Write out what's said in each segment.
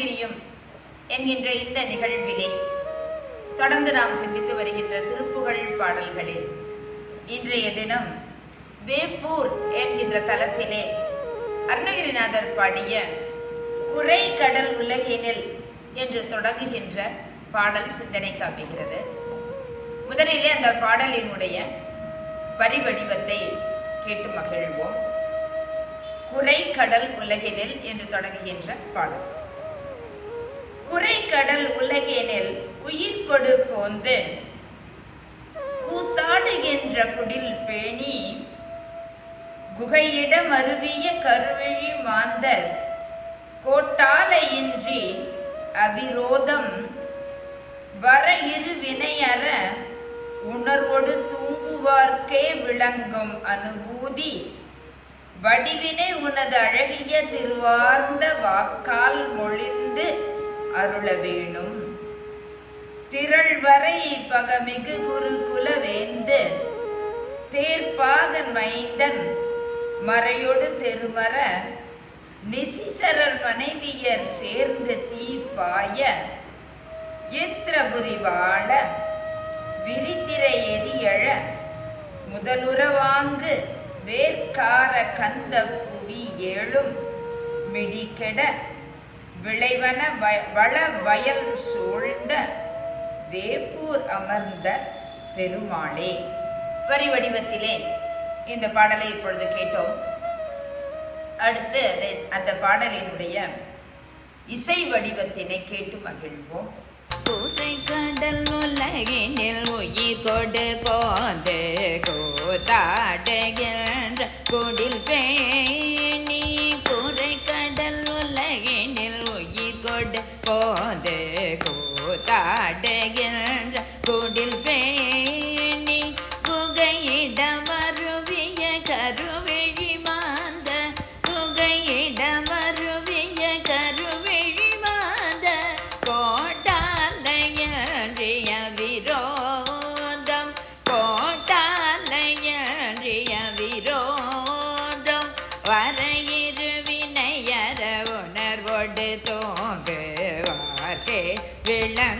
அழகனும் என்கின்ற இந்த நிகழ்விலே தொடர்ந்து நாம் சிந்தித்து வருகின்ற திருப்புகழ் பாடல்களில் இன்றைய தினம் வேப்பூர் என்கின்ற தலத்திலே அருணகிரிநாதர் பாடிய குறை கடல் உலகினில் என்று தொடங்குகின்ற பாடல் சிந்தனை அமைகிறது முதலிலே அந்த பாடலினுடைய வரி வடிவத்தை கேட்டு மகிழ்வோம். குறை கடல் உலகினில் என்று தொடங்குகின்ற பாடல். கடல் உலகெனில் உயிர் கொடு போந்து. கூத்தாடுகின்ற குடில் பேணி. குகையிடம் அருவிய கருவிழி மாந்தர் கோட்டாலையின்றி அவிரோதம். வர இரு வினையற உணர்வோடு தூங்குவார்க்கே விளங்கும் அனுபூதி. வடிவினை உனது அழகிய திருவார்ந்த வாக்கால் மொழிந்து அருள வேணும் திரள்வரை பகமிகு குருகுல வேந்து தேர்ப்பாகன் மைந்தன் மறையொடு தெருமர நிசிசரர் மனைவியர் சேர்ந்து தீப்பாய பாய இத்திரபுரி வாழ விரித்திரை எரியழ முதலுறவாங்கு வேர்க்கார கந்த புவி ஏழும் மிடிக்கெட விளைவன வள வயல் சூழ்ந்த வேப்பூர் அமர்ந்த பெருமாளே. வரி வடிவத்திலே இந்த பாடலை இப்பொழுது கேட்டோம். அடுத்து அந்த பாடலினுடைய இசை வடிவத்தினை கேட்டு மகிழ்வோம். கூரை கடல் உலகினில் உயிர் கொடு போது கோதாடுகின்ற குடில் பே கூத்தாடுகின்ற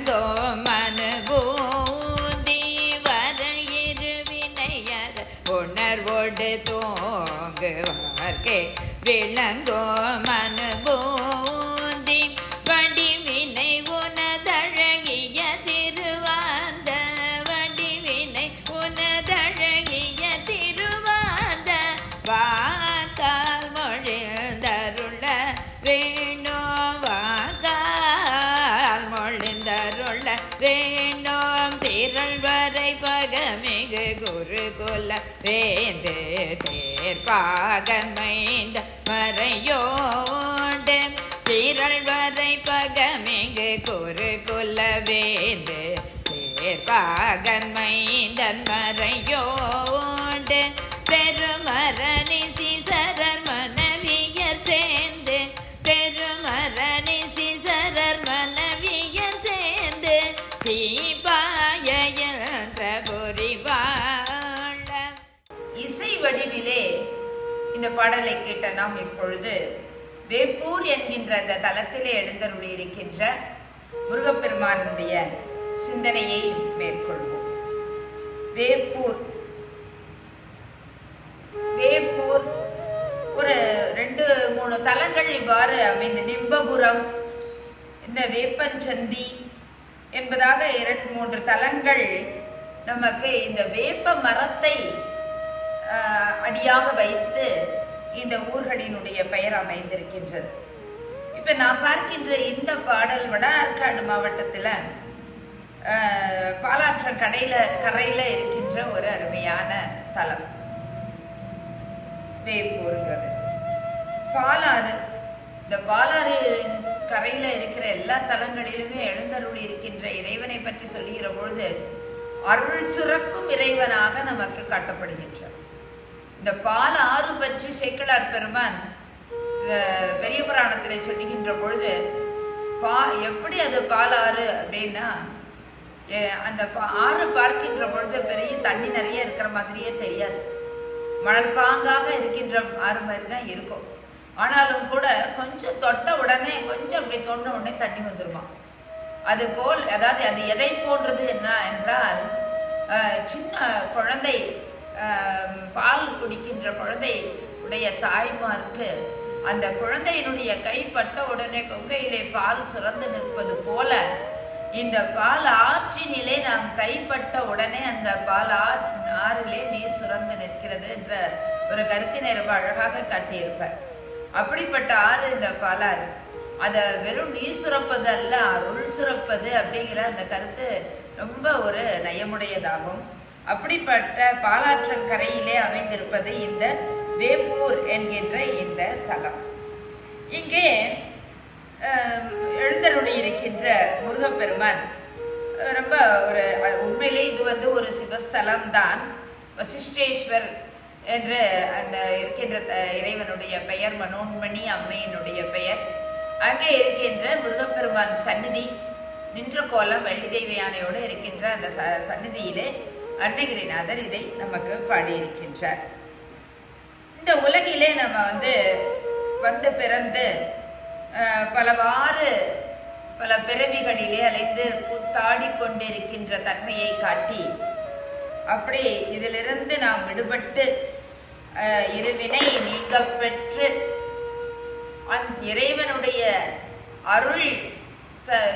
விளங்கோ மனுபூதி வரையிரு வினையர உணர்வோடு தோங்குவார்க்கே. விளங்கோ திரள் வரை பகமிகு குருகுல வேந்து தேர்பாகமைந்த மறையோண்டு. திரள் வரை பகமிகு குருகுல வேந்து தேர்ப்பாகன் மறையோ பாடலை கேட்ட நாம் இப்பொழுது வேப்பூர் என்கின்ற அந்த தலத்திலே எழுந்தருளி இருக்கின்ற முருகப்பெருமானுடைய சிந்தனையை மேற்கொள்வோம். வேப்பூர். வேப்பூர் ஒரு ரெண்டு மூணு தலங்கள் இவ்வாறு அமைந்து நிம்பபுரம் இந்த வேப்பஞ்சந்தி என்பதாக இரண்டு மூன்று தலங்கள் நமக்கு இந்த வேப்ப மரத்தை அடியாக வைத்து இந்த ஊர்களினுடைய பெயர் அமைந்திருக்கின்றது. இப்ப நான் பார்க்கின்ற இந்த பாடல் வட ஆற்காடு மாவட்டத்துல பாலாற்ற பாலாற்றம் கடையில கரையில இருக்கின்ற ஒரு அருமையான தலம். வேப்பூருங்கிறது பாலாறு இந்த பாலாறு கரையில இருக்கிற எல்லா தலங்களிலுமே எழுந்தருள் இருக்கின்ற இறைவனை பற்றி சொல்லுகிற பொழுது அருள் சுரக்கும் இறைவனாக நமக்கு காட்டப்படுகின்றார் இந்த பால் ஆறு பற்றி சேக்கலார் பெருமான் பெரிய புராணத்திலே சொல்லுகின்ற பொழுது பா எப்படி அது பால் ஆறு அப்படின்னா அந்த பா- ஆறு பார்க்கின்ற பொழுது பெரிய தண்ணி நிறைய இருக்கிற மாதிரியே தெரியாது. மணல் பாங்காக இருக்கின்ற ஆறு மாதிரி தான் இருக்கும். ஆனாலும் கூட கொஞ்சம் தொட்ட உடனே கொஞ்சம் அப்படி தோண்ட உடனே தண்ணி வந்துருமா? அது போல் அதாவது அது எதை போன்றது என்ன என்றால் சின்ன குழந்தை பால் குடிக்கின்ற குழந்தை உடைய தாய்மாருக்கு அந்த குழந்தையினுடைய கைப்பட்ட உடனே கொங்கையிலே பால் சுரந்து நிற்பது போல இந்த பால் ஆற்றினிலே நாம் கைப்பட்ட உடனே அந்த பால் ஆறிலே நீர் சுரந்து நிற்கிறது என்ற ஒரு கருத்தினை ரொம்ப அழகாக காட்டியிருப்பார். அப்படிப்பட்ட ஆறு இந்த பாலாறு. அதை வெறும் நீர் சுரப்பது அல்ல அருள் சுரப்பது அப்படிங்கிற அந்த கருத்து ரொம்ப ஒரு நயமுடையதாகும். அப்படிப்பட்ட பாலாற்றங்கரையிலே அமைந்திருப்பது இந்த வேப்பூர் என்கின்ற இந்த தலம். இங்கே எழுந்தருளி இருக்கின்ற முருகப்பெருமான் ரொம்ப ஒரு உண்மையிலே இது வந்து ஒரு சிவஸ்தலம் தான் வசிஷ்டேஸ்வர் என்று அந்த இருக்கின்ற த- இறைவனுடைய பெயர் மனோன்மணி அம்மையினுடைய பெயர். அங்கே இருக்கின்ற முருகப்பெருமான் சந்நிதி நின்ற கோலம் வெள்ளி தெய்வ யானையோடு இருக்கின்ற அந்த ச சந்நிதியிலே அருணகிரிநாதர் இதை நமக்கு பாடியிருக்கின்றார். இந்த உலகிலே நம்ம வந்து வந்து பிறந்து பலவாறு பல பிறவிகளிலே அலைந்து கூத்தாடி கொண்டிருக்கின்ற தன்மையை காட்டி அப்படி இதிலிருந்து நாம் விடுபட்டு இருவினை நீங்க பெற்று அந் இறைவனுடைய அருள்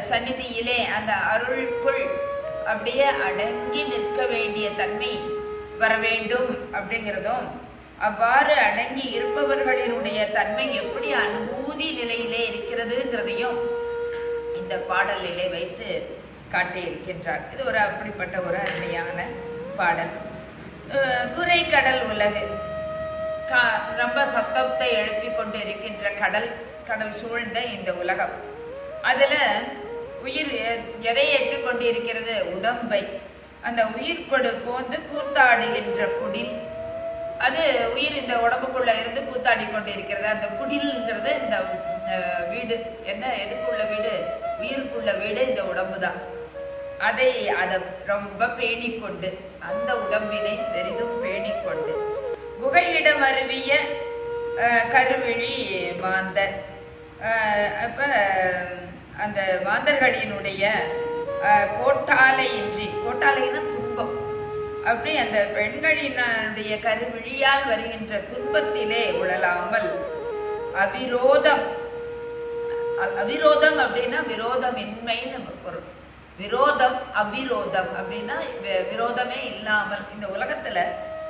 சந்நிதியிலே அந்த அருளுக்குள் அப்படியே அடங்கி நிற்க வேண்டிய தன்மை வர வேண்டும் அப்படிங்கிறதும் அவ்வாறு அடங்கி இருப்பவர்களினுடைய தன்மை எப்படி அனுபூதி நிலையிலே இருக்கிறதுங்கிறதையும் இந்த பாடலிலே வைத்து காட்டியிருக்கின்றார். இது ஒரு அப்படிப்பட்ட ஒரு அருமையான பாடல். குறை கடல் உலகு. கா- ரொம்ப சத்தத்தை எழுப்பி கொண்டு இருக்கின்ற கடல் கடல் சூழ்ந்த இந்த உலகம். அதில் உயிர் எதை ஏற்றுக்கொண்டு இருக்கிறது உடம்பை. அந்த உயிர் கொடு போந்து கூத்தாடுகின்ற குடில். அது உயிர் இந்த உடம்புக்குள்ள இருந்து கூத்தாடி கொண்டு இருக்கிறது அந்த குடில்ங்கிறது இந்த வீடு. என்ன? எதுக்குள்ள வீடு? உயிருக்குள்ள வீடு இந்த உடம்பு தான். அதை அதை ரொம்ப பேணிக்கொண்டு அந்த உடம்பினை பெரிதும் பேணிக்கொண்டு குகையிடம் அருவிய கருவிழி மாந்தர். அப்போ அந்த மாந்தர்களினுடைய கோட்டாலையின்றி கோட்டாலைன்னா துன்பம். அப்படி அந்த பெண்களினுடைய கருவிழியால் வருகின்ற துன்பத்திலே உழலாமல் அவிரோதம் அவிரோதம் அப்படின்னா விரோதமின்மைன்னு பொருள். விரோதம் அவிரோதம் அப்படின்னா வி- விரோதமே இல்லாமல். இந்த உலகத்துல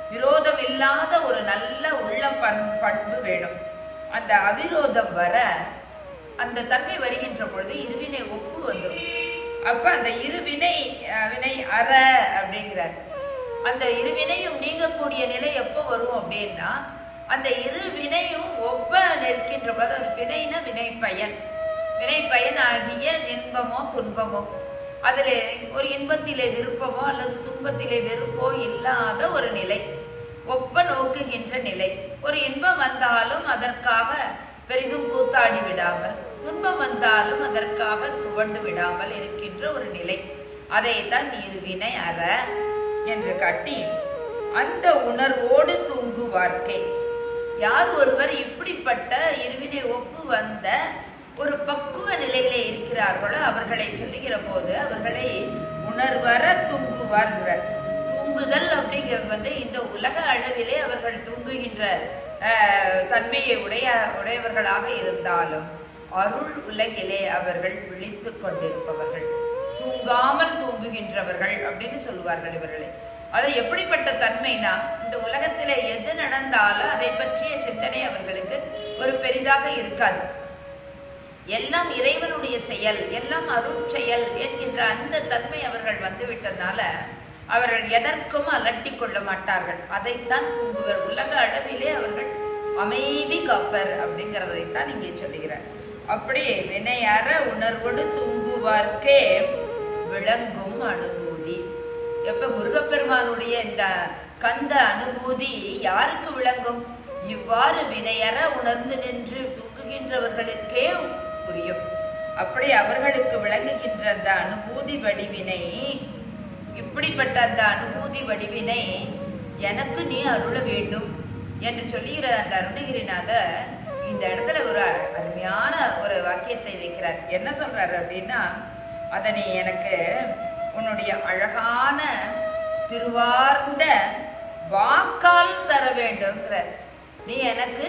விரோதம் இல்லாத ஒரு நல்ல உள்ள பண் பண்பு வேணும். அந்த அவிரோதம் வர அந்த தன்மை வருகின்ற பொழுது இருவினை ஒப்பு வந்துடும் அப்ப அந்த இருவினை வினை அற அப்படிங்கிறார். அந்த இருவினையும் நீங்கக்கூடிய நிலை எப்போ வரும் அப்படின்னா அந்த இரு வினையும் ஒப்ப நிற்கின்ற பொழுது அது வினைனா வினை பயன் வினை பயன் ஆகிய இன்பமோ துன்பமோ. அதில் ஒரு இன்பத்திலே விருப்பமோ அல்லது துன்பத்திலே வெறுப்போ இல்லாத ஒரு நிலை. ஒப்ப நோக்குகின்ற நிலை. ஒரு இன்பம் வந்தாலும் அதற்காக பெரிதும் கூத்தாடி விடாமல் துன்பம் வந்தாலும் அதற்காக துவண்டு விடாமல் இருக்கின்ற ஒரு நிலை. அதைத்தான் இருவினை அற என்று காட்டி அந்த உணர்வோடு தூங்குவார்க்கே. யார் ஒருவர் இப்படிப்பட்ட இருவினை ஒப்பு வந்த ஒரு பக்குவ நிலையிலே இருக்கிறார்களோ அவர்களை சொல்லுகிற போது அவர்களை உணர்வர தூங்குவார்கிறார். தூங்குதல் அப்படிங்கிறது வந்து இந்த உலக அளவிலே அவர்கள் தூங்குகின்ற தன்மையை உடைய உடையவர்களாக இருந்தாலும் அருள் உலகிலே அவர்கள் விழித்துக் கொண்டிருப்பவர்கள். தூங்காமல் தூங்குகின்றவர்கள் அப்படின்னு சொல்லுவார்கள் இவர்களை. அது எப்படிப்பட்ட தன்மைனா இந்த உலகத்தில் எது நடந்தாலும் அதை பற்றிய சிந்தனை அவர்களுக்கு ஒரு பெரிதாக இருக்காது. எல்லாம் இறைவனுடைய செயல் எல்லாம் அருட்செயல் என்கின்ற அந்த தன்மை அவர்கள் வந்துவிட்டதுனால அவர்கள் எதற்கும் அலட்டி கொள்ள மாட்டார்கள். அதைத்தான் தூங்குவர். உலக அளவிலே அவர்கள் அமைதி காப்பர் அப்படிங்கிறதைத்தான் இங்கே சொல்லுகிறார். அப்படி வினையற உணர்வோடு தூங்குவார்க்கே விளங்கும் அனுபூதி. எப்ப முருகப்பெருமானுடைய இந்த கந்த அனுபூதி யாருக்கு விளங்கும்? இவ்வாறு வினையற உணர்ந்து நின்று தூங்குகின்றவர்களுக்கே புரியும். அப்படி அவர்களுக்கு விளங்குகின்ற அந்த அனுபூதி வடிவினை இப்படிப்பட்ட அந்த அனுபூதி வடிவினை எனக்கு நீ அருள வேண்டும் என்று சொல்லுகிற அந்த அருணகிரிநாதர் இந்த இடத்துல ஒரு அ- அருமையான ஒரு வாக்கியத்தை வைக்கிறார். என்ன சொல்றாரு அப்படின்னா அதை நீ எனக்கு உன்னுடைய அழகான திருவார்ந்த வாக்கால் தர வேண்டும்ங்கிறார். நீ எனக்கு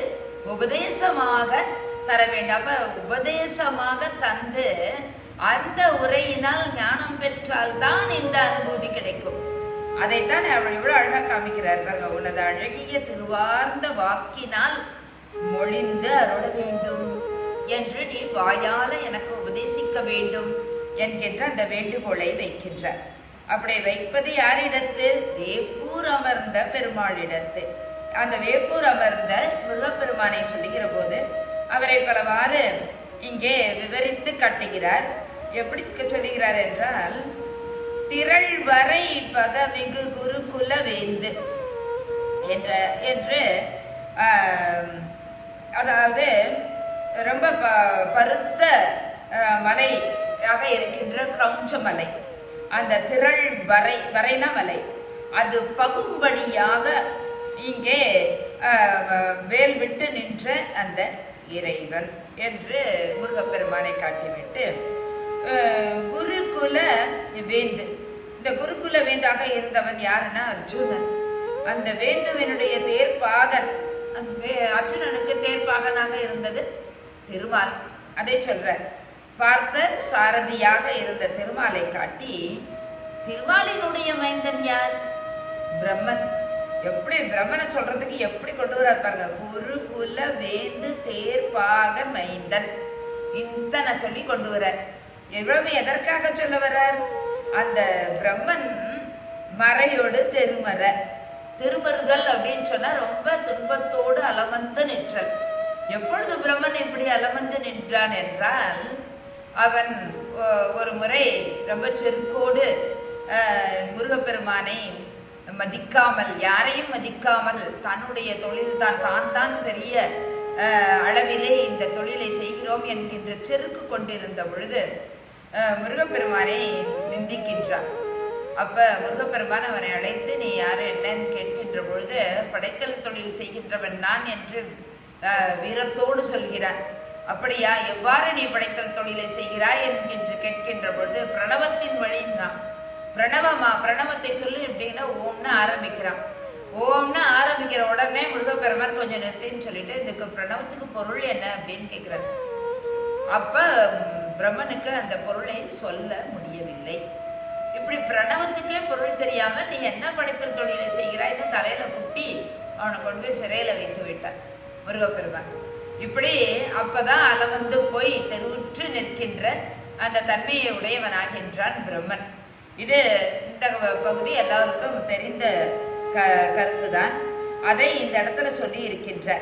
உபதேசமாக தர வேண்டும். அப்ப உபதேசமாக தந்து அந்த உரையினால் ஞானம் பெற்றால் தான் இந்த அனுபூதி கிடைக்கும். அதைத்தான் அவர் இவ்வளவு அழகா காமிக்கிறார். பாருங்க உனது அழகிய திருவார்ந்த வாக்கினால் மொழிந்து அருள வேண்டும். என்று நீ வாயால் எனக்கு உபதேசிக்க வேண்டும் என்கின்ற அந்த வேண்டுகோளை வைக்கின்றார். அப்படி வைப்பது யாரிடத்து? வேப்பூர் அமர்ந்த பெருமாளிடத்து. அந்த வேப்பூர் அமர்ந்த முருகப்பெருமானை சொல்லுகிற போது அவரை பலவாறு இங்கே விவரித்து காட்டுகிறார். எப்படி சொல்லுகிறார் என்றால் திரள் வரை பகமிகு குருகுல வேந்து என்ற என்று அதாவது ரொம்ப ப பருத்த மலையாக இருக்கின்ற கிரௌஞ்ச மலை. அந்த திரள் வரை வரைன மலை. அது பகும்படியாக இங்கே வ- வேல் விட்டு நின்ற அந்த இறைவன் என்று முருகப்பெருமானை காட்டிவிட்டு குருகுல வேந்து. இந்த குருகுல வேந்தாக இருந்தவன் யாருன்னா அர்ஜுனன். அந்த வேந்துவனுடைய தேர்ப்பாகன் அந்த வே- அர்ஜுனனுக்கு தேர்ப்பாகனாக இருந்தது திருமால் அதை சொல்றார். பார்த்த சாரதியாக இருந்த திருமாலை காட்டி திருமாலினுடைய மைந்தன் யார்? பிரம்மன். எப்படி பிரம்மனை சொல்றதுக்கு எப்படி கொண்டு வரார் பாருங்க. குரு குல வேந்து தேர்ப்பாக மைந்தன். இத்தனை சொல்லி கொண்டு வரார் எவ்வளவு எதற்காக சொல்ல வர்றார்? அந்த பிரம்மன் மறையோடு தெருமற. திருமறுதல் அப்படின்னு சொன்னா ரொம்ப துன்பத்தோடு அலமந்து நிற்றல். எப்பொழுது பிரம்மன் இப்படி அலமந்து நின்றான் என்றால் அவன் ஒ- ஒரு முறை ரொம்ப செருக்கோடு முருகப்பெருமானை மதிக்காமல் யாரையும் மதிக்காமல் தன்னுடைய தொழில் தான் தான் தான் பெரிய அளவிலே இந்த தொழிலை செய்கிறோம் என்கின்ற செருக்கு கொண்டிருந்த பொழுது முருகப்பெருமானை நிந்திக்கின்றான். அப்ப முருகப்பெருமான் அவனை அழைத்து நீ யாரு? என்னன்னு கேட்கின்ற பொழுது படைத்தல் தொழில் செய்கின்றவன் நான் என்று வீரத்தோடு சொல்கிறார். அப்படியா எவ்வாறு நீ படைத்தல் தொழிலை செய்கிறாய்? என்கின்ற கேட்கின்ற பொழுது பிரணவத்தின் வழின்னா பிரணவமா? பிரணவத்தை சொல்லு அப்படின்னா ஓம்னு ஆரம்பிக்கிறான். ஓம்னு ஆரம்பிக்கிற உடனே முருகப்பெருமான் கொஞ்சம் நிறுத்தின்னு சொல்லிட்டு இதுக்கு பிரணவத்துக்கு பொருள் என்ன? அப்படின்னு கேட்கிறார். அப்ப பிரம்மனுக்கு அந்த பொருளை சொல்ல முடியவில்லை. இப்படி பிரணவத்துக்கே பொருள் தெரியாம நீ என்ன படைத்தல் தொழிலை செய்கிறாய்னு தலையில குட்டி அவனை கொண்டு போய் சிறையில வைத்து விட்டான். முருகப்பெருமான். இப்படி அப்பதான் அளவந்து போய் தெருவுற்று நிற்கின்ற அந்த தன்மையை உடையவனாகின்றான் பிரம்மன். இது இந்த பகுதி எல்லாருக்கும் தெரிந்த க கருத்துதான். அதை இந்த இடத்துல சொல்லி இருக்கின்ற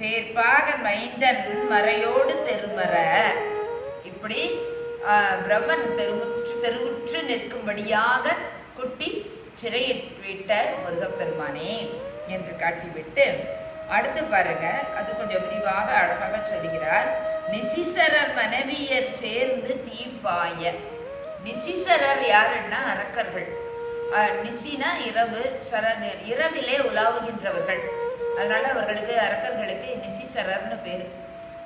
தேர்ப்பாக மைந்தன் மறையோடு தெருமற. இப்படி பிரம்மன் தெருவுற்று தெருவுற்று நிற்கும்படியாக குட்டி சிறையிட்ட முருகப்பெருமானே என்று காட்டிவிட்டு அடுத்து பாருங்க. அது கொஞ்சம் விரிவாக அழகாக சொல்கிறார். நிசிசரர் மனைவியர் சேர்ந்து தீப்பாய நிசிசரர் யாருன்னா அரக்கர்கள். நிசினா இரவு சர இரவிலே உலாவுகின்றவர்கள். அதனால அவர்களுக்கு அரக்கர்களுக்கு நிசிசரர்னு பேரு.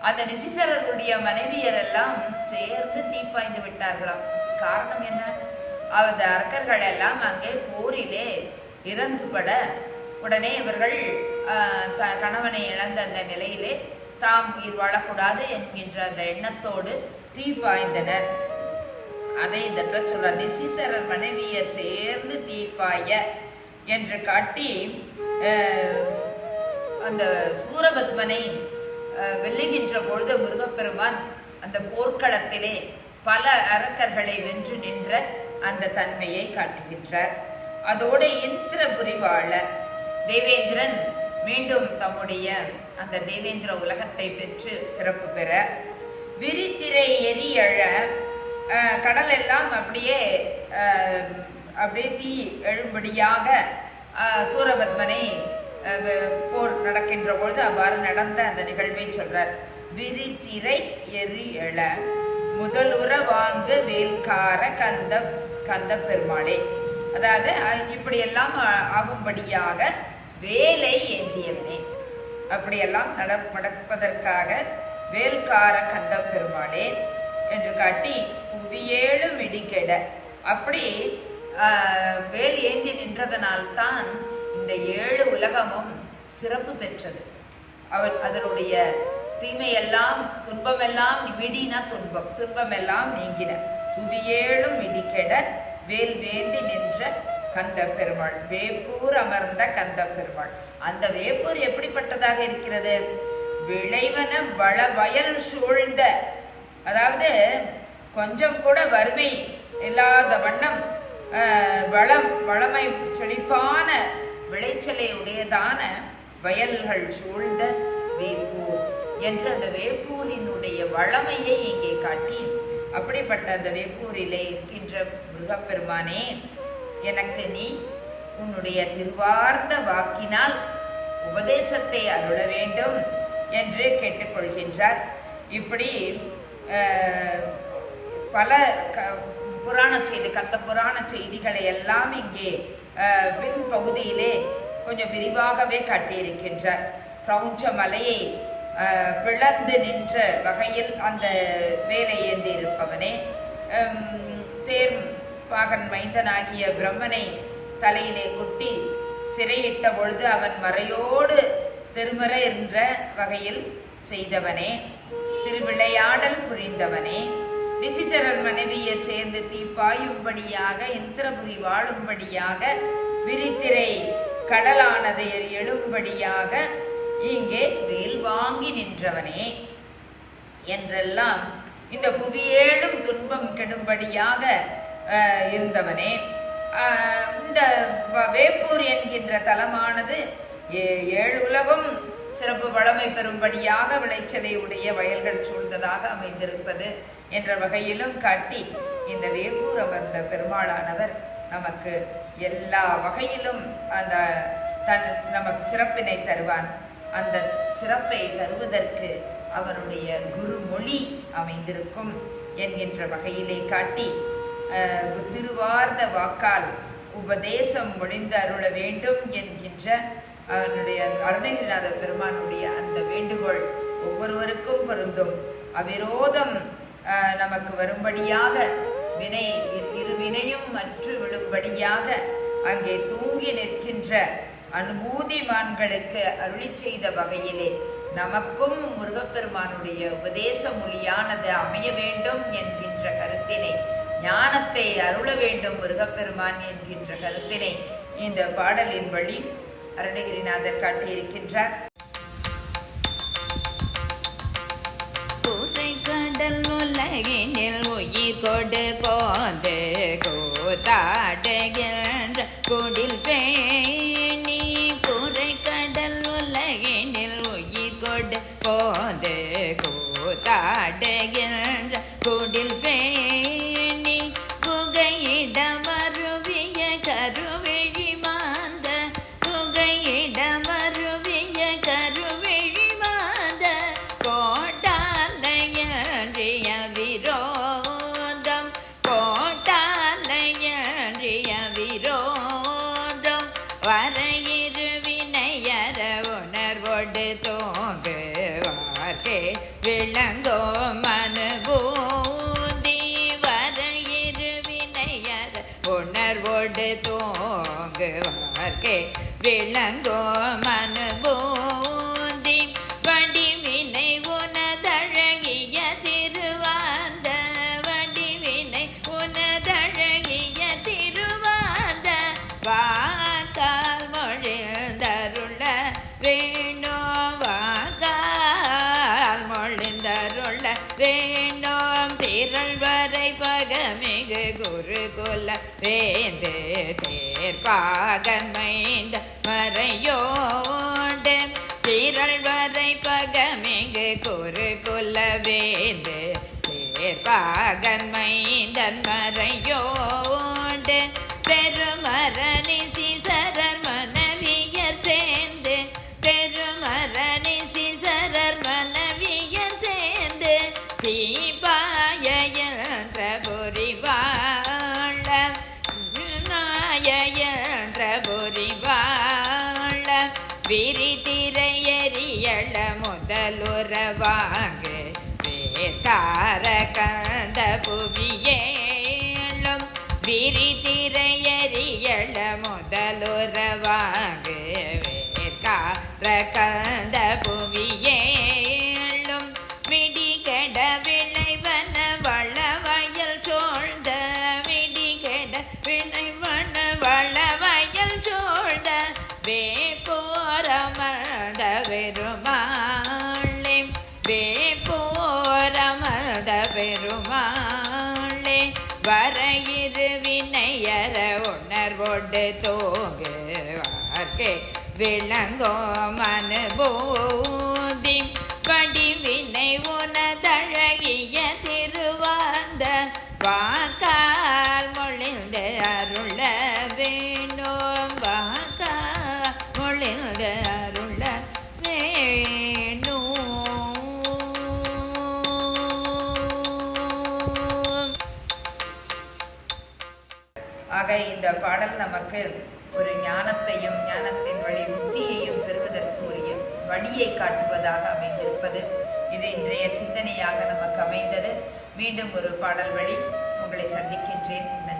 அந்த நிசிசரர்களுடைய மனைவியர் எல்லாம் சேர்ந்து தீப்பாய்ந்து விட்டார்களாம். காரணம் என்ன? அந்த அரக்கர்கள் எல்லாம் அங்கே போரிலே இறந்துபட உடனே இவர்கள் கணவனை இழந்த அந்த நிலையிலே தாம் உயிர் வாழக்கூடாது என்கின்ற அந்த எண்ணத்தோடு தீப்பாய்ந்தனர் அதை இந்த சொல்ற நிசிசரர் மனைவியை சேர்ந்து தீப்பாய என்று காட்டி அந்த சூரபத்மனை வெல்லுகின்ற பொழுது முருகப்பெருமான் அந்த போர்க்களத்திலே பல அரக்கர்களை வென்று நின்ற அந்த தன்மையை காட்டுகின்றார். அதோடு இந்திரபுரி தேவேந்திரன் மீண்டும் தம்முடைய அந்த தேவேந்திர உலகத்தை பெற்று சிறப்பு பெற விரித்திரை எரியழ அஹ், கடல் எல்லாம் அப்படியே அப்படியே தீ எழும்படியாக சூரபத்மனை போர் நடக்கின்ற பொழுது அவ்வாறு நடந்த அந்த நிகழ்வை சொல்றார். விரித்திரை எரி எழ முதலுற வாங்க வேல்கார கந்த கந்த பெருமாளே. அதாவது இப்படியெல்லாம் ஆகும்படியாக வேலை ஏந்தியவனே. அப்படியெல்லாம் நட நடப்பதற்காக வேல்கார கந்த பெருமாளே என்று காட்டி புவியேழு மிடிகெட அப்படி வேல் ஏந்தி நின்றதனால்தான் இந்த ஏழு உலகமும் சிறப்பு பெற்றது. அவன் அதனுடைய தீமையெல்லாம் துன்பமெல்லாம் விடின துன்பம். துன்பமெல்லாம் நீங்கின. புவியேழும் மிடிக்கெட வேல் வேந்தி நின்ற கந்த பெருமாள் வேப்பூர் அமர்ந்த கந்த பெருமாள் அந்த வேப்பூர் எப்படிப்பட்டதாக இருக்கிறது? விளைவன வள வயல் சூழ்ந்த அதாவது கொஞ்சம் கூட வறுமை இல்லாத வண்ணம் வளம் வளமை செழிப்பான விளைச்சலை உடையதான வயல்கள் சூழ்ந்த வேப்பூர் என்று அந்த வேப்பூரினுடைய வளமையை இங்கே காட்டி அப்படிப்பட்ட அந்த வேப்பூரிலே இருக்கின்ற முருகப்பெருமானே எனக்கு நீ உன்னுடைய திருவார்த்த வாக்கினால் உபதேசத்தை அருள வேண்டும் என்று கேட்டுக்கொள்கின்றார். இப்படி பல க புராண செய்தி கந்த புராண செய்திகளை எல்லாம் இங்கே பின் பகுதியிலே கொஞ்சம் விரிவாகவே காட்டியிருக்கின்றார். கிரௌஞ்ச மலையை பிளந்து நின்ற வகையில் அந்த வேலை ஏந்தி இருப்பவனே தேர் பாகன் மைந்தனாகிய பிரம்மனை தலையிலே குட்டி சிறையிட்ட பொழுது அவன் மறையோடு திருமற என்ற வகையில் செய்தவனே. திருவிளையாடல் புரிந்தவனே. நிசிசரன் மனைவியை சேர்ந்து தீப்பாயும்படியாக இந்திரபுரி வாழும்படியாக விரித்திரை கடலானதை எழும்படியாக இங்கே வேல் வாங்கி நின்றவனே. என்றெல்லாம் இந்த புவியேடும் துன்பம் கெடும்படியாக இருந்தவனே. இந்த வ- வேப்பூர் என்கின்ற தலமானது ஏ- ஏழு உலகம் சிறப்பு வளமை பெறும்படியாக விளைச்சலை உடைய வயல்கள் சூழ்ந்ததாக அமைந்திருப்பது என்ற வகையிலும் காட்டி இந்த வேப்பூர் அமர்ந்த பெருமாளானவர் நமக்கு எல்லா வகையிலும் அந்த தன் நமக்கு சிறப்பினை தருவான். அந்த சிறப்பை தருவதற்கு அவருடைய குருமொழி அமைந்திருக்கும் என்கின்ற வகையிலே காட்டி திருவார்ந்த வாக்கால் உபதேசம் முடிந்து அருள வேண்டும் என்கின்ற அவனுடைய அருணகிரிநாத பெருமானுடைய அந்த வேண்டுகோள் ஒவ்வொருவருக்கும் பொருந்தும். அவிரோதம் நமக்கு வரும்படியாக வினை இரு- இரு வினையும் மற்று விழும்படியாக அங்கே தூங்கி நிற்கின்ற அனுபூதிமான்களுக்கு அருளி செய்த வகையிலே நமக்கும் முருகப்பெருமானுடைய உபதேச மொழியானது அமைய வேண்டும் என்கின்ற கருத்தினை ஞானத்தை அருள வேண்டும் முருகப்பெருமான் என்கின்ற கருத்தினை இந்த பாடலின் வழி அருணகிரிநாதர் காட்டியிருக்கின்றார். கூரை கடல் உலகினில் உயிர் கொடு போது கோதாடுகின்ற குடில் பேணி. கூரை கடல் உலகினில் உயிர் கொடு போது கோதாடுகின்ற விளங்கோ மனுபூதி வடிவினை உனதழகிய திருவாந்த வடிவினை உனதழகிய திருவாந்த வாக்கால் மொழிந்தருள வேணோ வாக்கால் மொழிந்தருள வேண்டோம் திரள் வரை பகமிகு குருகுல வேந்து தேர்பாகன் பெருமரணி சிசரர் விளங்கோ மனுபூதி. வடிவினை உனதழகிய திருவாந்த வாக்கால் மொழிந்து அருள வேண்டும் வாக்கால் மொழிந்து அருள வேண்டும் ஆக இந்த பாடல் நமக்கு ஒரு ஞானத்தையும் ஞானத்தின் வழி முக்தியையும் பெறுவதற்கு உரிய வழியை காட்டுவதாக அமைந்திருப்பது. இது இன்றைய சிந்தனையாக நமக்கு அமைந்தது. மீண்டும் ஒரு பாடல் வழி உங்களை சந்திக்கின்றேன்.